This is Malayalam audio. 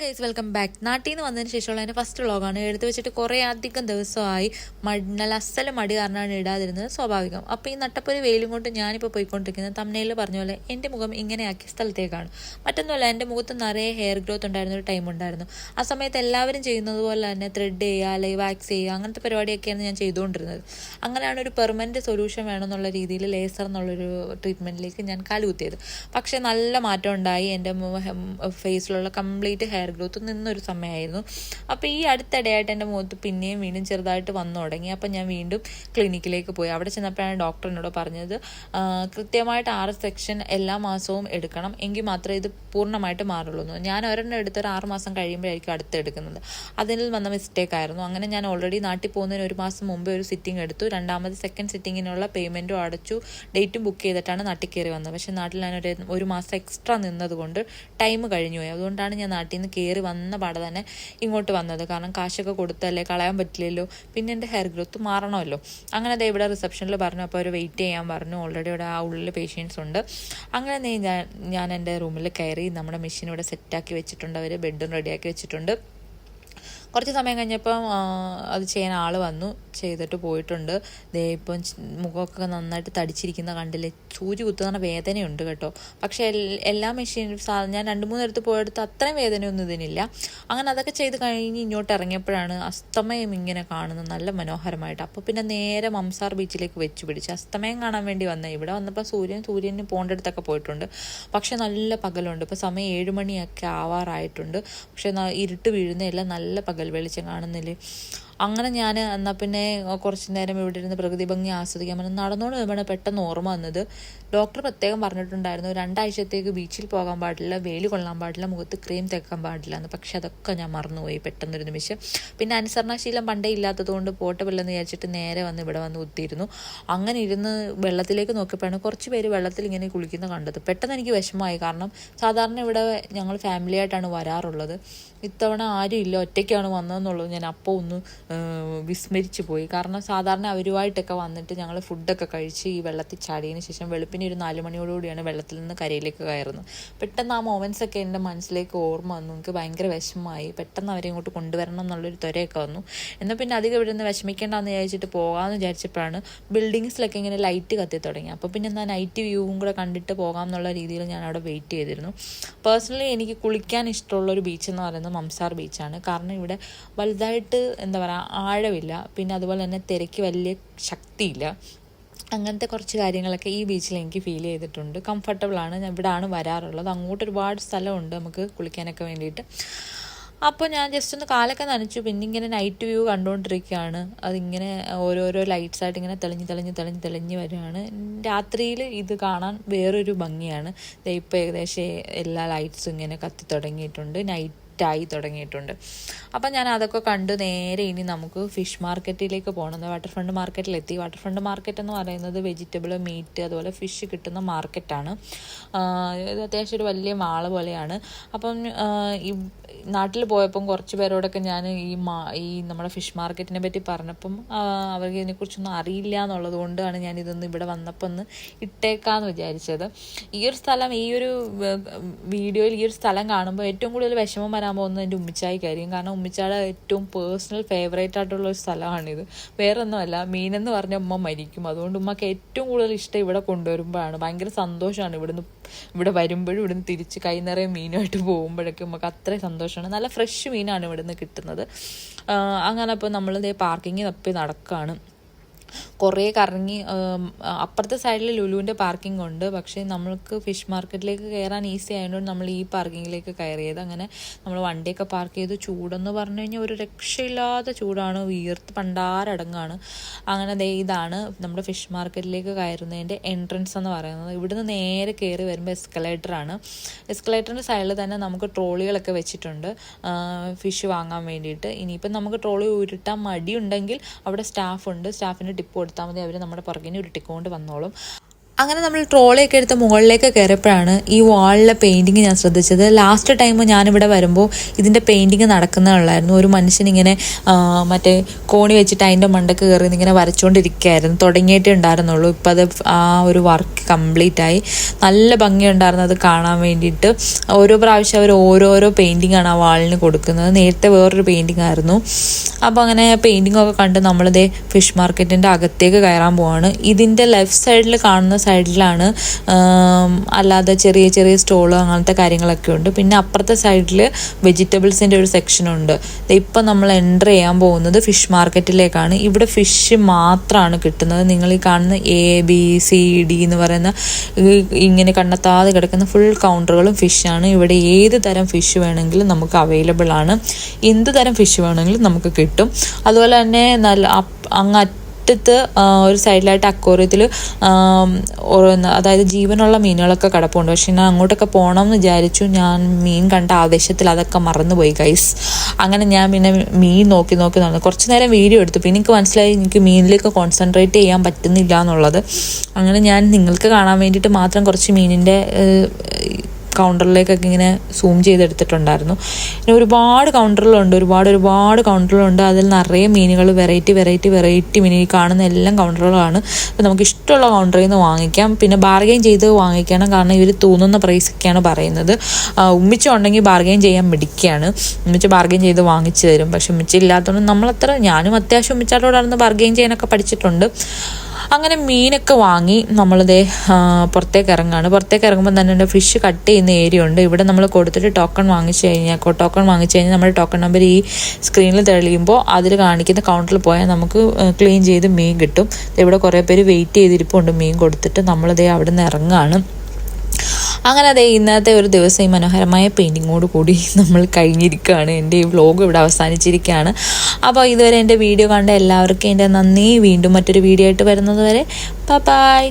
ഗൈസ് വെൽക്കം ബാക്ക് നാട്ടിൽ നിന്ന് വന്നതിന് ശേഷമുള്ള എന്റെ ഫസ്റ്റ് വ്ളോഗാണ് എടുത്തു വെച്ചിട്ട് കുറേ അധികം ദിവസമായി മണ്ണൽ അസല മടി കാരണമാണ് ഇടാതിരുന്നത്. സ്വാഭാവികം. അപ്പോൾ ഈ നട്ടപ്പൊരു വെയിലും കൊണ്ട് ഞാനിപ്പോൾ പോയിക്കൊണ്ടിരിക്കുന്നത് തമ്മനയിൽ പറഞ്ഞ പോലെ എന്റെ മുഖം ഇങ്ങനെയാക്കിയ സ്ഥലത്തേക്കാണ്. മറ്റൊന്നുമല്ല എന്റെ മുഖത്ത് നിറയെ ഹെയർ ഗ്രോത്ത് ഉണ്ടായിരുന്ന ഒരു ടൈം ഉണ്ടായിരുന്നു. ആ സമയത്ത് എല്ലാവരും ചെയ്യുന്നത് പോലെ തന്നെ ത്രെഡ് ചെയ്യുക അല്ലെങ്കിൽ വാക്സ് ചെയ്യുക അങ്ങനത്തെ പരിപാടിയൊക്കെയാണ് ഞാൻ ചെയ്തുകൊണ്ടിരുന്നത്. അങ്ങനെയാണ് ഒരു പെർമനന്റ് സൊല്യൂഷൻ വേണമെന്നുള്ള രീതിയിൽ ലേസർ എന്നുള്ളൊരു ട്രീറ്റ്മെന്റിലേക്ക് ഞാൻ കാലുകുത്തിയത്. പക്ഷേ നല്ല മാറ്റം ഉണ്ടായി. എന്റെ ഫേസിലുള്ള കംപ്ലീറ്റ് ഹെയർ ഗ്രോത്ത് നിന്നൊരു സമയമായിരുന്നു. അപ്പോൾ ഈ അടുത്തിടെയായിട്ട് എന്റെ മുഖത്ത് പിന്നെയും വീണ്ടും ചെറുതായിട്ട് വന്നു തുടങ്ങി. അപ്പോൾ ഞാൻ വീണ്ടും ക്ലിനിക്കിലേക്ക് പോയി. അവിടെ ചെന്നപ്പോഴാണ് ഡോക്ടർ എന്നോട് പറഞ്ഞത് കൃത്യമായിട്ട് ആറ് സെക്ഷൻ എല്ലാ മാസവും എടുക്കണം. എങ്കിൽ മാത്രമേ ഇത് പൂർണമായിട്ട് മാറുള്ളൂ ഞാൻ ഒരെണ്ണം എടുത്ത് ഒരു ആറ് മാസം കഴിയുമ്പോഴായിരിക്കും അടുത്ത് എടുക്കുന്നത്. അതിൽ വന്ന മിസ്റ്റേക്ക് ആയിരുന്നു. അങ്ങനെ ഞാൻ ഓൾറെഡി നാട്ടിൽ പോകുന്നതിന് ഒരു മാസം മുമ്പേ ഒരു സിറ്റിംഗ് എടുത്തു. രണ്ടാമത് സെക്കൻഡ് സിറ്റിങ്ങിനുള്ള പേയ്മെന്റും അടച്ചു. ഡേറ്റും ബുക്ക് ചെയ്തിട്ടാണ് നാട്ടിൽ കയറി വന്നത്. പക്ഷേ നാട്ടിൽ ഞാൻ ഒരു ഒരു മാസം എക്സ്ട്രാ നിന്നതുകൊണ്ട് ടൈം കഴിഞ്ഞു പോയി അതുകൊണ്ടാണ് ഞാൻ നാട്ടിൽ നിന്ന് കയറി വന്ന പാടെ തന്നെ ഇങ്ങോട്ട് വന്നത്. കാരണം കാശൊക്കെ കൊടുത്തല്ലേ കളയാൻ പറ്റില്ലല്ലോ. പിന്നെ എന്റെ ഹെയർ ഗ്രോത്ത് മാറണമല്ലോ. അങ്ങനെ ദേ ഇവിടെ റിസപ്ഷനിൽ പറഞ്ഞു അപ്പോൾ അവർ വെയിറ്റ് ചെയ്യാൻ പറഞ്ഞു. ഓൾറെഡി ഇവിടെ ആ ഉള്ളിൽ പേഷ്യൻസ് ഉണ്ട്. അങ്ങനെ ഞാൻ ഞാൻ എന്റെ റൂമിൽ കയറി നമ്മുടെ മെഷീൻ ഇവിടെ സെറ്റാക്കി വെച്ചിട്ടുണ്ട്. അവർ ബെഡും റെഡിയാക്കി വെച്ചിട്ടുണ്ട്. കുറച്ച് സമയം കഴിഞ്ഞപ്പം അത് ചെയ്യാൻ ആൾ വന്നു. ചെയ്തിട്ട് പോയിട്ടുണ്ട്. ദേ ഇപ്പം മുഖമൊക്കെ നന്നായിട്ട് തടിച്ചിരിക്കുന്ന കണ്ടില്ലേ സൂചി കുത്തുന്ന വേദനയുണ്ട് കേട്ടോ. പക്ഷേ എല്ലാ മെഷീനും ഞാൻ രണ്ട് മൂന്ന് അടുത്ത് പോയെടുത്ത് അത്രയും വേദനയൊന്നും ഇതിനില്ല. അങ്ങനെ അതൊക്കെ ചെയ്ത് കഴിഞ്ഞ് ഇങ്ങോട്ട് ഇറങ്ങിയപ്പോഴാണ് അസ്തമയം ഇങ്ങനെ കാണുന്നത് നല്ല മനോഹരമായിട്ട്. അപ്പോൾ പിന്നെ നേരെ മംസാർ ബീച്ചിലേക്ക് വെച്ച് പിടിച്ച് അസ്തമയം കാണാൻ വേണ്ടി വന്നത് ഇവിടെ വന്നപ്പോൾ സൂര്യൻ സൂര്യന് പോകേണ്ടടുത്തൊക്കെ പോയിട്ടുണ്ട്. പക്ഷേ നല്ല പകലുണ്ട്. ഇപ്പോൾ സമയം ഏഴ് മണിയൊക്കെ ആവാറായിട്ടുണ്ട്. പക്ഷേ ഇരുട്ട് വീഴുന്നതല്ല നല്ല പകൽ വെളിച്ചം കാണുന്നില്ലേ അങ്ങനെ ഞാൻ എന്നാൽ പിന്നെ കുറച്ച് നേരം ഇവിടെ ഇരുന്ന് പ്രകൃതി ഭംഗി ആസ്വദിക്കാൻ പറഞ്ഞു നടന്നുകൊണ്ട് വരുമ്പോൾ പെട്ടെന്ന് ഓർമ്മ വന്നത്. ഡോക്ടർ പ്രത്യേകം പറഞ്ഞിട്ടുണ്ടായിരുന്നു രണ്ടാഴ്ചത്തേക്ക് ബീച്ചിൽ പോകാൻ പാടില്ല വെയിൽ കൊള്ളാൻ പാടില്ല മുഖത്ത് ക്രീം തേക്കാൻ പാടില്ല എന്ന്. പക്ഷെ അതൊക്കെ ഞാൻ മറന്നുപോയി പെട്ടെന്നൊരു നിമിഷം. പിന്നെ അനുസരണാശീലം പണ്ടേ ഇല്ലാത്തതുകൊണ്ട് പോട്ടെ വെള്ളം വിചാരിച്ചിട്ട് നേരെ വന്ന് ഇവിടെ വന്ന് കുത്തിയിരുന്നു. അങ്ങനെ ഇരുന്ന് വെള്ളത്തിലേക്ക് നോക്കിയപ്പോഴാണ് കുറച്ച് പേര് വെള്ളത്തിൽ ഇങ്ങനെ കുളിക്കുന്ന കണ്ടത്. പെട്ടെന്ന് എനിക്ക് വിഷമമായി. കാരണം സാധാരണ ഇവിടെ ഞങ്ങൾ ഫാമിലി ആയിട്ടാണ് വരാറുള്ളത്. ഇത്തവണ ആരും ഇല്ല ഒറ്റയ്ക്കാണ് വന്നതെന്നുള്ളത് ഞാൻ അപ്പോൾ ഒന്ന് വിസ്മരിച്ചു പോയി. കാരണം സാധാരണ അവരുമായിട്ടൊക്കെ വന്നിട്ട് ഞങ്ങൾ ഫുഡൊക്കെ കഴിച്ച് ഈ വെള്ളത്തിൽ ചാടിയതിന് ശേഷം വെളുപ്പിന് ഒരു നാല് മണിയോടുകൂടിയാണ് വെള്ളത്തിൽ നിന്ന് കരയിലേക്ക് കയറുന്നത്. പെട്ടെന്ന് ആ മൊമെൻസ് ഒക്കെ എന്റെ മനസ്സിലേക്ക് ഓർമ്മ വന്നു. എനിക്ക് ഭയങ്കര വിഷമമായി. പെട്ടെന്ന് അവരെ ഇങ്ങോട്ട് കൊണ്ടുവരണം എന്നുള്ളൊരു ത്വരയൊക്കെ വന്നു. എന്നാൽ പിന്നെ അധികം ഇവിടെ നിന്ന് വിഷമിക്കേണ്ടെന്ന് വിചാരിച്ചിട്ട് പോകാമെന്ന് വിചാരിച്ചപ്പോഴാണ് ബിൽഡിങ്സിലൊക്കെ ഇങ്ങനെ ലൈറ്റ് കത്തി തുടങ്ങി. അപ്പോൾ പിന്നെ എന്നാൽ നൈറ്റ് വ്യൂവും കൂടെ കണ്ടിട്ട് പോകാം എന്നുള്ള രീതിയിൽ ഞാൻ അവിടെ വെയിറ്റ് ചെയ്തിരുന്നു. പേഴ്സണലി എനിക്ക് കുളിക്കാൻ ഇഷ്ടമുള്ള ഒരു ബീച്ച് എന്ന് പറയുന്നത് മംസാർ ബീച്ചാണ് കാരണം ഇവിടെ വലുതായിട്ട് എന്താ പറയുക ആഴമില്ല. പിന്നെ അതുപോലെ തന്നെ തിരക്ക് വലിയ ശക്തിയില്ല. അങ്ങനത്തെ കുറച്ച് കാര്യങ്ങളൊക്കെ ഈ ബീച്ചിൽ എനിക്ക് ഫീൽ ചെയ്തിട്ടുണ്ട്. ഞാൻ ഇവിടാണ് വരാറുള്ളത്. അങ്ങോട്ട് ഒരുപാട് സ്ഥലമുണ്ട് നമുക്ക് കുളിക്കാനൊക്കെ വേണ്ടിയിട്ട്. അപ്പോൾ ഞാൻ ജസ്റ്റ് ഒന്ന് കാലൊക്കെ നനച്ചു. പിന്നെ ഇങ്ങനെ നൈറ്റ് വ്യൂ കണ്ടുകൊണ്ടിരിക്കുകയാണ് അതിങ്ങനെ ഓരോരോ ലൈറ്റ്സ് ആയിട്ട് ഇങ്ങനെ തെളിഞ്ഞ് തെളിഞ്ഞ് തെളിഞ്ഞ് തെളിഞ്ഞ് വരികയാണ്. രാത്രിയിൽ ഇത് കാണാൻ വേറൊരു ഭംഗിയാണ്. ഇപ്പോൾ ഏകദേശം എല്ലാ ലൈറ്റ്സും ഇങ്ങനെ കത്തി തുടങ്ങിയിട്ടുണ്ട്. നൈറ്റ് ആയി തുടങ്ങിയിട്ടുണ്ട്. അപ്പം ഞാൻ അതൊക്കെ കണ്ടു നേരെ ഇനി നമുക്ക് ഫിഷ് മാർക്കറ്റിലേക്ക് പോകണം. വാട്ടർ ഫ്രണ്ട് മാർക്കറ്റിലെത്തി. വാട്ടർ ഫ്രണ്ട് മാർക്കറ്റ് എന്ന് പറയുന്നത് വെജിറ്റബിൾ മീറ്റ് അതുപോലെ ഫിഷ് കിട്ടുന്ന മാർക്കറ്റാണ്. ഇത് അത്യാവശ്യം ഒരു വലിയ മാൾ പോലെയാണ്. അപ്പം ഈ നാട്ടിൽ പോയപ്പം കുറച്ച് പേരോടൊക്കെ ഞാൻ ഈ മാ ഈ നമ്മുടെ ഫിഷ് മാർക്കറ്റിനെ പറ്റി പറഞ്ഞപ്പം അവർക്ക് ഇതിനെക്കുറിച്ചൊന്നും അറിയില്ല എന്നുള്ളത് കൊണ്ടാണ് ഞാൻ ഇതൊന്ന് ഇവിടെ വന്നപ്പോൾ ഒന്ന് ഇട്ടേക്കാന്ന് വിചാരിച്ചത്. ഈ ഒരു സ്ഥലം ഈ ഒരു വീഡിയോയിൽ ഈ ഒരു സ്ഥലം കാണുമ്പോൾ ഏറ്റവും കൂടുതൽ വിഷമം വരാൻ പോകുന്നത് എന്റെ ഉമ്മിച്ചായിക്കായിരിക്കും കാരണം ഉമ്മിച്ചാടെ ഏറ്റവും പേഴ്സണൽ ഫേവറേറ്റ് ആയിട്ടുള്ള ഒരു സ്ഥലമാണിത്. വേറെ ഒന്നുമല്ല മീനെന്ന് പറഞ്ഞ ഉമ്മ മരിക്കും. അതുകൊണ്ട് ഉമ്മക്ക് ഏറ്റവും കൂടുതൽ ഇഷ്ടം ഇവിടെ കൊണ്ടുവരുമ്പോഴാണ്. ഭയങ്കര സന്തോഷമാണ് ഇവിടുന്ന് ഇവിടെ വരുമ്പോഴും ഇവിടുന്ന് തിരിച്ച് കൈ നിറയെ മീനുമായിട്ട് പോകുമ്പോഴൊക്കെ നമുക്ക് അത്രയും സന്തോഷമാണ്. നല്ല ഫ്രഷ് മീനാണ് ഇവിടുന്ന് കിട്ടുന്നത്. അങ്ങനെ അപ്പോൾ നമ്മൾ പാർക്കിങ് തപ്പി നടക്കുകയാണ് കുറേ കറങ്ങി അപ്പുറത്തെ സൈഡിൽ ലുലുവിന്റെ പാർക്കിംഗ് ഉണ്ട്. പക്ഷേ നമ്മൾക്ക് ഫിഷ് മാർക്കറ്റിലേക്ക് കയറാൻ ഈസി ആയതുകൊണ്ട് നമ്മൾ ഈ പാർക്കിങ്ങിലേക്ക് കയറിയത്. അങ്ങനെ നമ്മൾ വണ്ടിയൊക്കെ പാർക്ക് ചെയ്ത് ചൂടെന്ന് പറഞ്ഞു കഴിഞ്ഞാൽ ഒരു രക്ഷയില്ലാത്ത ചൂടാണ്. വീർത്ത് പണ്ടാരടങ്ങാണ് അങ്ങനെ ദേ ഇതാണ് നമ്മുടെ ഫിഷ് മാർക്കറ്റിലേക്ക് കയറുന്നതിന്റെ എൻട്രൻസ് എന്ന് പറയുന്നത്. ഇവിടുന്ന് നേരെ കയറി വരുമ്പോൾ എസ്കലേറ്ററാണ് എസ്കലേറ്ററിന്റെ സൈഡിൽ തന്നെ നമുക്ക് ട്രോളികളൊക്കെ വെച്ചിട്ടുണ്ട്. ഫിഷ് വാങ്ങാൻ വേണ്ടിയിട്ട്. ഇനിയിപ്പം നമുക്ക് ട്രോളി ഉരുട്ടാൻ മടിയുണ്ടെങ്കിൽ അവിടെ സ്റ്റാഫുണ്ട് സ്റ്റാഫിന് ടിപ്പ് കൊടുത്താൽ മതി. അവർ നമ്മുടെ പുറകിനെ ഉരുട്ടിക്കൊണ്ട് വന്നോളും. അങ്ങനെ നമ്മൾ ട്രോളിയൊക്കെ എടുത്ത് മുകളിലേക്ക് കയറിയപ്പോഴാണ് ഈ വാളിലെ പെയിന്റിങ് ഞാൻ ശ്രദ്ധിച്ചത്. ലാസ്റ്റ് ടൈം ഞാനിവിടെ വരുമ്പോൾ ഇതിന്റെ പെയിന്റിങ് നടക്കുന്നതുള്ളായിരുന്നു ഒരു മനുഷ്യൻ ഇങ്ങനെ മറ്റേ കോണി വെച്ചിട്ട് അതിന്റെ മണ്ടക്ക് കയറി ഇങ്ങനെ വരച്ചുകൊണ്ടിരിക്കുകയായിരുന്നു തുടങ്ങിയിട്ടേ ഉണ്ടായിരുന്നുള്ളൂ. ഇപ്പം അത് ആ ഒരു വർക്ക് കംപ്ലീറ്റ് ആയി. നല്ല ഭംഗിയുണ്ടായിരുന്നു അത് കാണാൻ വേണ്ടിയിട്ട്. ഓരോ പ്രാവശ്യം അവർ ഓരോരോ പെയിന്റിംഗ് ആണ് ആ വാളിന് കൊടുക്കുന്നത്. നേരത്തെ വേറൊരു പെയിന്റിംഗ് ആയിരുന്നു. അപ്പോൾ അങ്ങനെ പെയിന്റിംഗ് ഒക്കെ കണ്ട് നമ്മളിതേ ഫിഷ് മാർക്കറ്റിന്റെ അകത്തേക്ക് കയറാൻ പോവാണ്. ഇതിന്റെ ലെഫ്റ്റ് സൈഡിൽ കാണുന്ന സൈഡിലാണ് അല്ലാതെ ചെറിയ ചെറിയ സ്റ്റോൾ അങ്ങനത്തെ കാര്യങ്ങളൊക്കെ ഉണ്ട്. പിന്നെ അപ്പുറത്തെ സൈഡിൽ വെജിറ്റബിൾസിന്റെ ഒരു സെക്ഷൻ സെക്ഷനുണ്ട് ഇപ്പം നമ്മൾ എന്റർ ചെയ്യാൻ പോകുന്നത് ഫിഷ് മാർക്കറ്റിലേക്കാണ്. ഇവിടെ ഫിഷ് മാത്രമാണ് കിട്ടുന്നത്. നിങ്ങൾ ഈ കാണുന്ന എ ബി സി ഡി എന്ന് പറയുന്ന ഇങ്ങനെ കണ്ടെത്താതെ കിടക്കുന്ന ഫുൾ കൗണ്ടറുകളും ഫിഷാണ് ഇവിടെ ഏത് തരം ഫിഷ് വേണമെങ്കിലും നമുക്ക് അവൈലബിൾ ആണ്. എന്ത് തരം ഫിഷ് വേണമെങ്കിലും നമുക്ക് കിട്ടും. അതുപോലെ തന്നെ നല്ല അങ്ങ് അറ്റത്ത് ആ, ഒരു സൈഡിലായിട്ട് അക്വോറിയത്തിൽ അതായത് ജീവനുള്ള മീനുകളൊക്കെ കിടപ്പുണ്ട്. പക്ഷെ ഞാൻ അങ്ങോട്ടൊക്കെ പോകണം എന്ന് വിചാരിച്ചു. ഞാൻ മീൻ കണ്ട ആവേശത്തിൽ അതൊക്കെ മറന്നുപോയി ഗൈസ് അങ്ങനെ ഞാൻ പിന്നെ മീൻ നോക്കി നോക്കി നടന്നു. കുറച്ച് നേരം വീഡിയോ എടുത്തു. പിന്നെ എനിക്ക് മനസ്സിലായി എനിക്ക് മീനിലേക്ക് കോൺസെൻട്രേറ്റ് ചെയ്യാൻ പറ്റുന്നില്ല എന്നുള്ളത്. അങ്ങനെ ഞാൻ നിങ്ങൾക്ക് കാണാൻ വേണ്ടിയിട്ട് മാത്രം കുറച്ച് മീനിന്റെ കൗണ്ടറിലേക്കൊക്കെ ഇങ്ങനെ സൂം ചെയ്തെടുത്തിട്ടുണ്ടായിരുന്നു. പിന്നെ ഒരുപാട് കൗണ്ടറുകളുണ്ട് ഒരുപാട് ഒരുപാട് കൗണ്ടറുകളുണ്ട് അതിൽ നിറയെ മീനുകൾ വെറൈറ്റി വെറൈറ്റി വെറൈറ്റി മീൻ കാണുന്ന എല്ലാം കൗണ്ടറുകളാണ് അപ്പോൾ നമുക്ക് ഇഷ്ടമുള്ള കൗണ്ടറിൽ നിന്ന് വാങ്ങിക്കാം. പിന്നെ ബാർഗെയിൻ ചെയ്ത് വാങ്ങിക്കണം. കാരണം ഇവർ തോന്നുന്ന പ്രൈസൊക്കെയാണ് പറയുന്നത്. ഉമ്മിച്ച ഉണ്ടെങ്കിൽ ബാർഗെയിൻ ചെയ്യാൻ മിടിക്കുകയാണ് ഉമ്മിച്ച ബാർഗെയിൻ ചെയ്ത് വാങ്ങിച്ചു തരും. പക്ഷെ ഉമ്മിച്ച ഇല്ലാത്തതുകൊണ്ട് നമ്മളത്ര ഞാനും അത്യാവശ്യം ഉമ്മിച്ചാട്ടോടായിരുന്നു ബാർഗെയിൻ ചെയ്യാനൊക്കെ പഠിച്ചിട്ടുണ്ട്. അങ്ങനെ മീനൊക്കെ വാങ്ങി നമ്മളിതേ പുറത്തേക്ക് ഇറങ്ങാണ് പുറത്തേക്ക് ഇറങ്ങുമ്പോൾ തന്നെ എന്റെ ഫിഷ് കട്ട് ചെയ്യുന്ന ഏരിയ ഉണ്ട്. ഇവിടെ നമ്മൾ കൊടുത്തിട്ട് ടോക്കൺ വാങ്ങിച്ചു കഴിഞ്ഞാൽ ടോക്കൺ വാങ്ങിച്ചു കഴിഞ്ഞാൽ നമ്മുടെ ടോക്കൺ നമ്പർ ഈ സ്ക്രീനിൽ തെളിയുമ്പോൾ അതിൽ കാണിക്കുന്ന കൗണ്ടറിൽ പോയാൽ നമുക്ക് ക്ലീൻ ചെയ്ത് മീൻ കിട്ടും. ഇവിടെ കുറേ പേര് വെയിറ്റ് ചെയ്തിരിപ്പുണ്ട് മീൻ കൊടുത്തിട്ട്. നമ്മളിതേ അവിടെ നിന്ന് ഇറങ്ങുകയാണ്. അങ്ങനെ അതെ ഇന്നത്തെ ഒരു ദിവസം ഈ മനോഹരമായ പെയിന്റിങ്ങോട് കൂടി നമ്മൾ കഴിഞ്ഞിരിക്കുകയാണ്. എന്റെ ഈ വ്ലോഗ് ഇവിടെ അവസാനിച്ചിരിക്കുകയാണ്. അപ്പോൾ ഇതുവരെ എന്റെ വീഡിയോ കണ്ട എല്ലാവർക്കും എന്റെ നന്ദി. വീണ്ടും മറ്റൊരു വീഡിയോ ആയിട്ട് വരുന്നത് വരെ. ബൈ